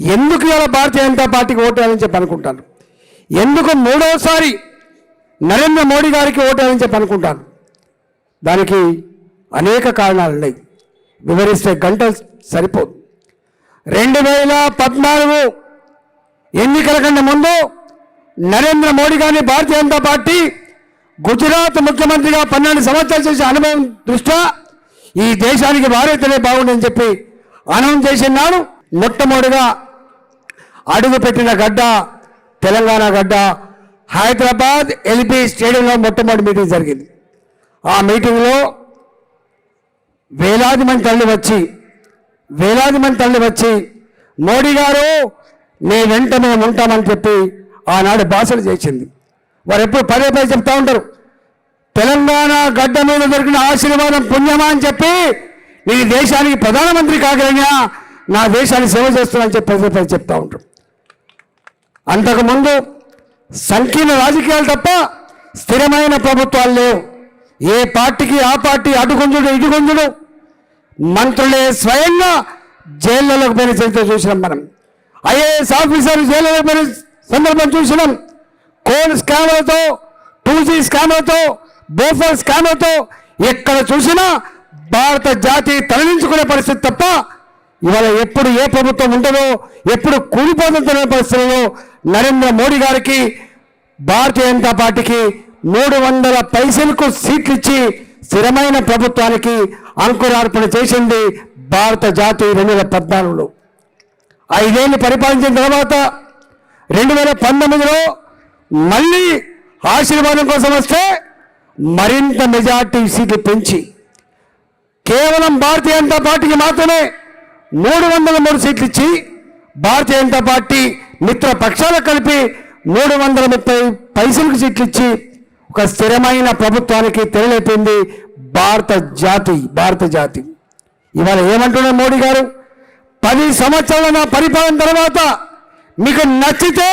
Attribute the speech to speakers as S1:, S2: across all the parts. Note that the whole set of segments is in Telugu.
S1: ఎందుకు ఇలా భారతీయ జనతా పార్టీకి ఓటేయాలని చెప్పి అనుకుంటాను ఎందుకు మూడోసారి నరేంద్ర మోడీ గారికి ఓటేయాలని చెప్పి అనుకుంటాను దానికి అనేక కారణాలు ఉన్నాయి. వివరిస్తే గంట సరిపోదు. రెండు వేల పద్నాలుగు ఎన్నికల కంటే ముందు నరేంద్ర మోడీ గారిని భారతీయ జనతా పార్టీ గుజరాత్ ముఖ్యమంత్రిగా పన్నెండు సంవత్సరాలు చేసే అనుభవం దృష్ట్యా ఈ దేశానికి భారతనే బాగుండని చెప్పి అనౌన్స్ చేసినాడు మొట్టమొదటిగా అడుగు పెట్టిన గడ్డ తెలంగాణ గడ్డ హైదరాబాద్ ఎల్పి స్టేడియంలో మొట్టమొదటి మీటింగ్ జరిగింది. ఆ మీటింగ్లో వేలాది మంది తల్లి వచ్చి వేలాది మంది తల్లి వచ్చి మోడీ గారు నీ వెంట మేము ఉంటామని చెప్పి ఆనాడు భాషలు చేసింది. వారు ఎప్పుడు పదే పదే చెప్తా ఉంటారు తెలంగాణ గడ్డ మీద దొరికిన ఆశీర్వాదం పుణ్యమా? అని చెప్పి నేను దేశానికి ప్రధానమంత్రి కాగలిగినా నా దేశానికి సేవ చేస్తున్నానని చెప్పి పదే పదే చెప్తూ ఉంటారు. అంతకుముందు సంకీర్ణ రాజకీయాలు తప్ప స్థిరమైన ప్రభుత్వాలు లేవు. ఏ పార్టీకి ఆ పార్టీ అటుగుంజుడు ఇటుగుంజుడు మంత్రులే స్వయంగా జైళ్ళలోకి పోయిన చరిత్ర చూసినాం మనం. ఐఏఎస్ ఆఫీసర్ జైళ్ళలోకి పోయిన సందర్భం చూసినాం. కోల్ స్కామ్లతో టూ జీ స్కామ్లతో బోఫర్ స్కామ్లతో ఎక్కడ చూసినా భారత జాతి తరలించుకునే పరిస్థితి తప్ప ఇవాళ ఎప్పుడు ఏ ప్రభుత్వం ఉండదో ఎప్పుడు కూలిపోతుందనే పరిస్థితుల్లో నరేంద్ర మోడీ గారికి భారతీయ జనతా పార్టీకి మూడు వందల పైసలకు సీట్లు ఇచ్చి స్థిరమైన ప్రభుత్వానికి అంకురార్పణ చేసింది భారత జాతి రెండు వేల పద్నాలుగులో. ఐదేళ్ళు పరిపాలించిన తర్వాత రెండు వేల పంతొమ్మిదిలో మళ్ళీ ఆశీర్వాదం కోసం వస్తే మరింత మెజార్టీ సీట్లు పెంచి కేవలం భారతీయ జనతా పార్టీకి మాత్రమే మూడు వందల మూడు సీట్లు ఇచ్చి భారతీయ జనతా పార్టీ మిత్ర పక్షాలు కలిపి మూడు వందల ముప్పై పైసలకు సీట్లు ఇచ్చి ఒక స్థిరమైన ప్రభుత్వానికి తెరలేపింది భారత జాతి భారత జాతి. ఇవాళ ఏమంటున్నారు మోడీ గారు? పది సంవత్సరాల నా పరిపాలన తర్వాత మీకు నచ్చితే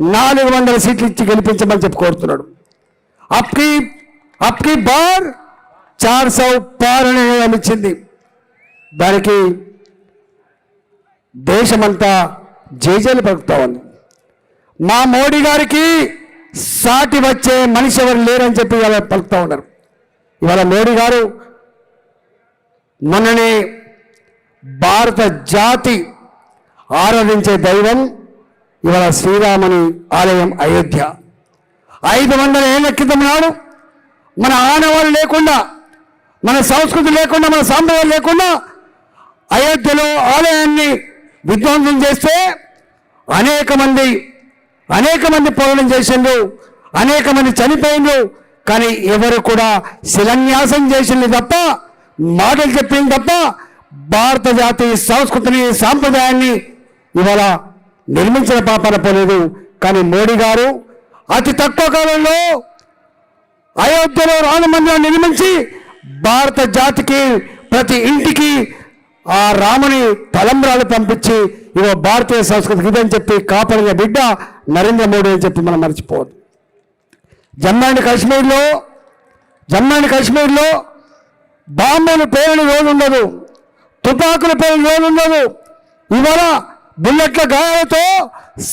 S1: నాలుగు వందల సీట్లు ఇచ్చి గెలిపించమని చెప్పి కోరుతున్నాడు. అప్కి అప్కి బార్ చార్ సౌ పార్ అనే ఇచ్చింది. దానికి దేశమంతా జేజేలు పలుకుతా ఉంది. మా మోడీ గారికి సాటి వచ్చే మనిషి ఎవరు లేరని చెప్పి ఇవాళ పలుకుతూ ఉన్నారు. ఇవాళ మోడీ గారు మనని భారత జాతి ఆరాధించే దైవం ఇవాళ శ్రీరాముని ఆలయం అయోధ్య. ఐదు వందల ఏళ్ళ క్రితం నాడు మన ఆనవాళ్ళు లేకుండా మన సంస్కృతి లేకుండా మన సాంప్రదాయం లేకుండా అయోధ్యలో ఆలయాన్ని విధ్వంసం చేస్తే అనేక మంది అనేక మంది పోరాటం చేసిండ్రు అనేక మంది చనిపోయిండ్రు కానీ ఎవరు కూడా శిలాన్యాసం చేసింది తప్ప మాటలు చెప్పింది తప్ప భారత జాతి సంస్కృతిని సాంప్రదాయాన్ని ఇవాళ నిర్మించిన పాపన పోలేదు. కానీ మోడీ గారు అతి తక్కువ కాలంలో అయోధ్యలో రామ మందిరం నిర్మించి భారత జాతికి ప్రతి ఇంటికి ఆ రాముని తలంబ్రాలు పంపించి ఇవో భారతీయ సంస్కృతికి ఇదని చెప్పి కాపాడిన బిడ్డ నరేంద్ర మోడీ అని చెప్పి మనం మర్చిపోవద్దు. జమ్మూ అండ్ కాశ్మీర్లో జమ్మూ అండ్ కాశ్మీర్లో బాంబులు పేరుని రోజు ఉండదు తుపాకుల పేరుని రోజు ఉండదు. ఇవాళ బుల్లెట్ల గాయాలతో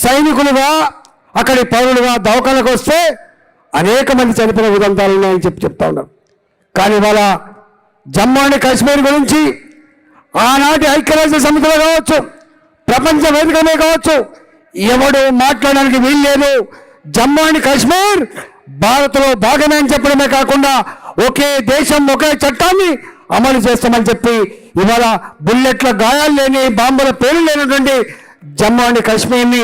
S1: సైనికులుగా అక్కడి పౌరులుగా దవకాలకు వస్తే అనేక మంది చనిపోయిన ఉదంతాలు ఉన్నాయని చెప్పి చెప్తా ఉన్నారు. కానీ ఇవాళ జమ్మూ అండ్ కాశ్మీర్ గురించి ఆనాటి ఐక్యరాజ్య సమితిలో కావచ్చు ప్రపంచ వేదికమే కావచ్చు ఎవడు మాట్లాడడానికి వీల్లేదు. జమ్మూ అండ్ కాశ్మీర్ భారత్లో భాగమే అని చెప్పడమే కాకుండా ఒకే దేశం ఒకే చట్టాన్ని అమలు చేస్తామని చెప్పి ఇవాళ బుల్లెట్ల గాయాలు లేని బాంబుల పేరు లేనటువంటి జమ్మూ అండ్ కాశ్మీర్ని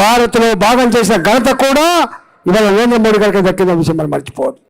S1: భారత్లో భాగం చేసిన ఘనత కూడా ఇవాళ నరేంద్ర మోడీ గారికి దక్కిన విషయం మనం మర్చిపోవద్దు.